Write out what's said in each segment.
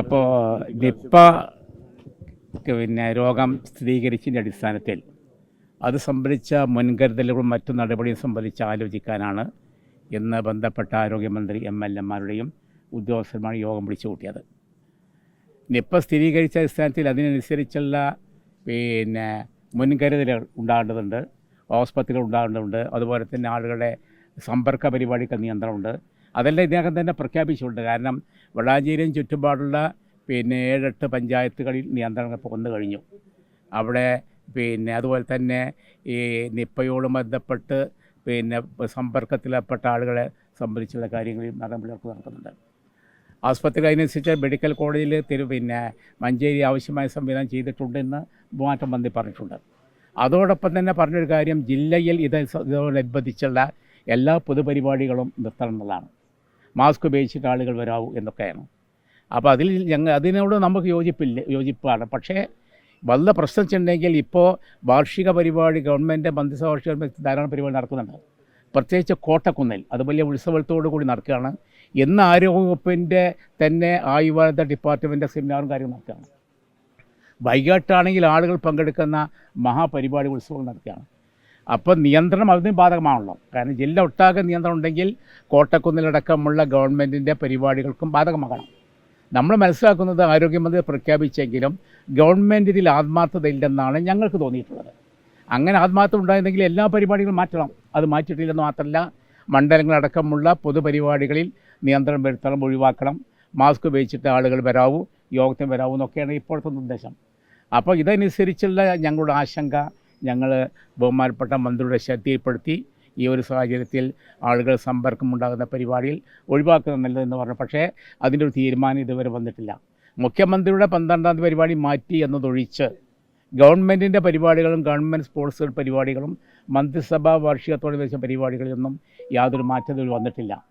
അപ്പോൾ നിപ്പ പിന്നെ രോഗം സ്ഥിരീകരിച്ചതിന്റെ അടിസ്ഥാനത്തിൽ അത് സംബന്ധിച്ച മുൻകരുതലുകളും മറ്റു നടപടിയും സംബന്ധിച്ച് ആലോചിക്കാനാണ് ഇന്ന് ബന്ധപ്പെട്ട ആരോഗ്യമന്ത്രി എം എൽ എമാരുടെയും ഉദ്യോഗസ്ഥരുമാണ് യോഗം വിളിച്ചു കൂട്ടിയത്. നിപ്പ സ്ഥിരീകരിച്ച അടിസ്ഥാനത്തിൽ അതിനനുസരിച്ചുള്ള പിന്നെ മുൻകരുതലുകൾ ഉണ്ടാകേണ്ടതുണ്ട് ആസ്പത്രികൾ ഉണ്ടാകേണ്ടതുണ്ട് അതുപോലെ തന്നെ ആളുകളുടെ സമ്പർക്ക പരിപാടിക്ക് നിയന്ത്രണമുണ്ട്. അതെല്ലാം ഇതിനകം തന്നെ പ്രഖ്യാപിച്ചിട്ടുണ്ട്. കാരണം വെള്ളാഞ്ചേരിയും ചുറ്റുപാടുള്ള പിന്നെ ഏഴെട്ട് പഞ്ചായത്തുകളിൽ നിയന്ത്രണങ്ങൾ ഇപ്പോൾ വന്നു കഴിഞ്ഞു. അവിടെ പിന്നെ അതുപോലെ തന്നെ ഈ നിപ്പയോട് ബന്ധപ്പെട്ട് പിന്നെ സമ്പർക്കത്തിലേർപ്പെട്ട ആളുകളെ സംബന്ധിച്ചുള്ള കാര്യങ്ങളിൽ നടപടികൾക്ക് നടക്കുന്നുണ്ട്. ആസ്പത്രി അതിനനുസരിച്ച് മെഡിക്കൽ കോളേജിൽ തിരു പിന്നെ മഞ്ചേരി ആവശ്യമായ സംവിധാനം ചെയ്തിട്ടുണ്ടെന്ന് മാറ്റം മന്ത്രി പറഞ്ഞിട്ടുണ്ട്. അതോടൊപ്പം തന്നെ പറഞ്ഞൊരു കാര്യം ജില്ലയിൽ ഇത് ഇതോടനുബന്ധിച്ചുള്ള എല്ലാ പൊതുപരിപാടികളും നിർത്തണം എന്നുള്ളതാണ്. മാസ്ക് ഉപയോഗിച്ചിട്ട് ആളുകൾ വരാവൂ എന്നൊക്കെയാണ്. അപ്പോൾ അതിൽ ഞങ്ങൾ അതിനോട് നമുക്ക് യോജിപ്പില്ല യോജിപ്പാണ്. പക്ഷേ വല്ല പ്രശ്നം വെച്ചിട്ടുണ്ടെങ്കിൽ ഇപ്പോൾ വാർഷിക പരിപാടി ഗവൺമെന്റ് മന്ത്രിസഭ വാർഷിക ധാരാളം പരിപാടി നടക്കുന്നുണ്ട്. പ്രത്യേകിച്ച് കോട്ടക്കുന്നിൽ അത് വലിയ ഉത്സവത്തോടു കൂടി നടക്കുകയാണ്. ഇന്ന് ആരോഗ്യവകുപ്പിന്റെ തന്നെ ആയുർവേദ ഡിപ്പാർട്ട്മെന്റ് സെമിനാറും കാര്യങ്ങളും നടക്കുകയാണ്. വൈകിട്ടാണെങ്കിൽ ആളുകൾ പങ്കെടുക്കുന്ന മഹാപരിപാടി ഉത്സവങ്ങൾ നടക്കുകയാണ്. അപ്പോൾ നിയന്ത്രണം അതിന് ബാധകമാണല്ലോ. കാരണം ജില്ല ഒട്ടാകെ നിയന്ത്രണം ഉണ്ടെങ്കിൽ കോട്ടക്കുന്നിലടക്കമുള്ള ഗവൺമെന്റിന്റെ പരിപാടികൾക്കും ബാധകമാകണം. നമ്മൾ മനസ്സിലാക്കുന്നത് ആരോഗ്യമന്ത്രി പ്രഖ്യാപിച്ചെങ്കിലും ഗവൺമെന്റ് ഇതിൽ ആത്മാർത്ഥത ഇല്ലെന്നാണ് ഞങ്ങൾക്ക് തോന്നിയിട്ടുള്ളത്. അങ്ങനെ ആത്മാർത്ഥം ഉണ്ടായിരുന്നെങ്കിൽ എല്ലാ പരിപാടികളും മാറ്റണം. അത് മാറ്റിയിട്ടില്ലെന്ന് മാത്രമല്ല മണ്ഡലങ്ങളടക്കമുള്ള പൊതുപരിപാടികളിൽ നിയന്ത്രണം വരുത്തണം ഒഴിവാക്കണം. മാസ്ക് ഉപയോഗിച്ചിട്ട് ആളുകൾ വരാവൂ യോഗത്തിന് വരാവൂ എന്നൊക്കെയാണ് ഇപ്പോഴത്തെ നിർദ്ദേശം. അപ്പോൾ ഇതനുസരിച്ചുള്ള ഞങ്ങളുടെ ആശങ്ക ഞങ്ങൾ ബഹുമാനപ്പെട്ട മന്ത്രിയുടെ ശ്രദ്ധയിൽപ്പെടുത്തി ഈ ഒരു സാഹചര്യത്തിൽ ആളുകൾ സമ്പർക്കമുണ്ടാകുന്ന പരിപാടിയിൽ ഒഴിവാക്കുന്നത് നല്ലതെന്ന് പറഞ്ഞു. പക്ഷേ അതിന്റെ ഒരു തീരുമാനം ഇതുവരെ വന്നിട്ടില്ല. മുഖ്യമന്ത്രിയുടെ പന്ത്രണ്ടാം പരിപാടി മാറ്റി എന്നതൊഴിച്ച് ഗവൺമെന്റിന്റെ പരിപാടികളും ഗവൺമെന്റ് സ്പോർട്സ് പരിപാടികളും മന്ത്രിസഭാ വാർഷികത്തോടെ വെച്ച പരിപാടികളിലൊന്നും യാതൊരു മാറ്റത്തിൽ വന്നിട്ടില്ല.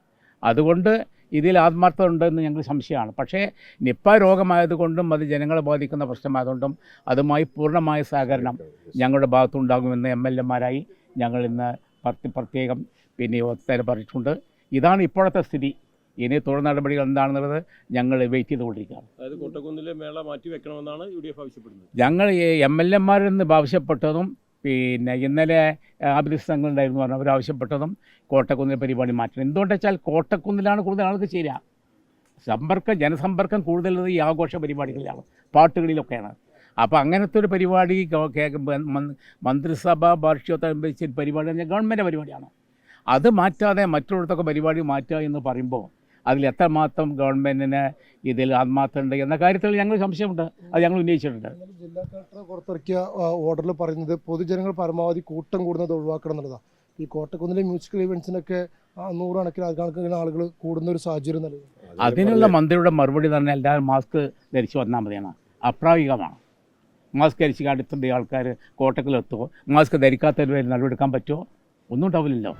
അതുകൊണ്ട് ഇതിൽ ആത്മാർത്ഥത ഉണ്ടെന്ന് ഞങ്ങൾക്ക് സംശയമാണ്. പക്ഷേ നിപ്പ രോഗമായതുകൊണ്ടും അത് ജനങ്ങളെ ബാധിക്കുന്ന പ്രശ്നമായതുകൊണ്ടും അതുമായി പൂർണമായ സഹകരണം ഞങ്ങളുടെ ഭാഗത്തുണ്ടാകുമെന്ന് എം എൽ എമാരായി ഞങ്ങൾ ഇന്ന് പ്രത്യ- പ്രത്യേകം പിന്നെ യോഗത്തിൽ പറഞ്ഞിട്ടുണ്ട്. ഇതാണ് ഇപ്പോഴത്തെ സ്ഥിതി. ഇനി തുടർ നടപടികൾ എന്താണെന്നുള്ളത് ഞങ്ങൾ വെയിറ്റ് ചെയ്തുകൊണ്ടിരിക്കുകയാണ്. അതായത് കോട്ടക്കുന്നിലെ മേള മാറ്റി വെക്കണമെന്നാണ് യു ഡി എഫ് ആവശ്യപ്പെടുന്നത്. ഞങ്ങൾ എം എൽ എമാരിൽ നിന്ന് ആവശ്യപ്പെട്ടതും പിന്നെ ഇന്നലെ ആബിലിസ് സംഘങ്ങളുണ്ടായിരുന്നു പറഞ്ഞു. അവർ ആവശ്യപ്പെട്ടതും കോട്ടക്കുന്നിൽ പരിപാടി മാറ്റണം. എന്തുകൊണ്ടെന്ന് വെച്ചാൽ കോട്ടക്കുന്നിലാണ് കൂടുതൽ ആൾക്ക് ചേരുക. സമ്പർക്കം ജനസമ്പർക്കം കൂടുതലുള്ളത് ഈ ആഘോഷ പരിപാടികളിലാണ് പാട്ടുകളിലൊക്കെയാണ്. അപ്പോൾ അങ്ങനത്തെ ഒരു പരിപാടി മന്ത്രിസഭ വാർഷികത്തോടനുബന്ധിച്ച പരിപാടി എന്ന് പറഞ്ഞാൽ ഗവൺമെന്റ് പരിപാടിയാണ്. അത് മാറ്റാതെ മറ്റുള്ളടത്തൊക്കെ പരിപാടി മാറ്റുക എന്ന് പറയുമ്പോൾ അതിൽ എത്രമാത്രം ഗവൺമെന്റിന് ഇതിൽ ആത്മാർത്ഥമുണ്ട് എന്ന കാര്യത്തിൽ ഞങ്ങൾ സംശയമുണ്ട്. അത് ഞങ്ങൾ ഉന്നയിച്ചിട്ടുണ്ട്. ജില്ലാ കളക്ടർ പുറത്തിറക്കിയ ഓർഡറിൽ പറയുന്നത് പൊതുജനങ്ങൾ പരമാവധി കൂട്ടം കൂടുന്നത് ഒഴിവാക്കണം എന്നുള്ളതാണ് ഈ കോട്ടക്കുന്നിലെ മ്യൂസിക്കൽ ഇവന്റ്സിനൊക്കെ നൂറുകണക്കിന് കണക്കിന് ആളുകൾ കൂടുന്ന ഒരു സാഹചര്യം നൽകുന്നു അതിനുള്ള മന്ത്രിയുടെ മറുപടി തന്നെ എല്ലാവരും മാസ്ക് ധരിച്ച് വന്നാൽ മതിയാണ്. അപ്രായോഗികമാണ്. മാസ്ക് ധരിച്ച് അടുത്തുള്ള ആൾക്കാർ കോട്ടക്കിലെത്തുമോ മാസ്ക് ധരിക്കാത്തവർ നടപടിയെടുക്കാൻ പറ്റുമോ ഒന്നും ഉണ്ടാവില്ലല്ലോ.